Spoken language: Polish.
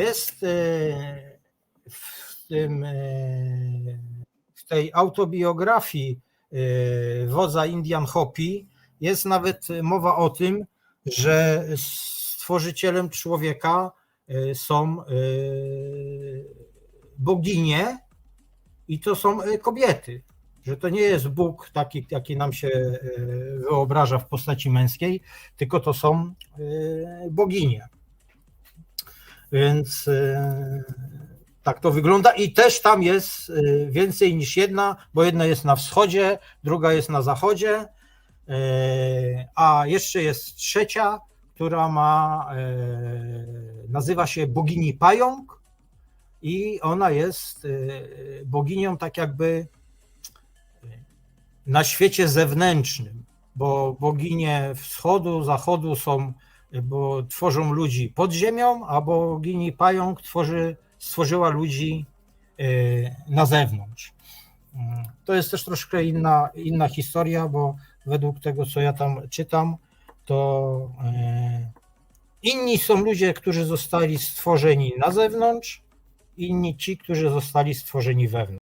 Jest e, w, tym, e, w tej autobiografii e, wodza Indian Hopi jest nawet mowa o tym, że stworzycielem człowieka są boginie i to są kobiety. Że to nie jest Bóg taki, jaki nam się wyobraża w postaci męskiej, tylko to są boginie. Więc e, tak to wygląda i też tam jest e, więcej niż jedna, bo jedna jest na wschodzie, druga jest na zachodzie, e, a jeszcze jest trzecia, która ma, nazywa się bogini Pająk i ona jest boginią tak jakby na świecie zewnętrznym, bo boginie wschodu, zachodu są, bo tworzą ludzi pod ziemią, a bogini pająk tworzy, stworzyła ludzi e, na zewnątrz. Mm, To jest też troszkę inna, inna historia, bo według tego, co ja tam czytam, to e, inni są ludzie, którzy zostali stworzeni na zewnątrz, inni ci, którzy zostali stworzeni wewnątrz.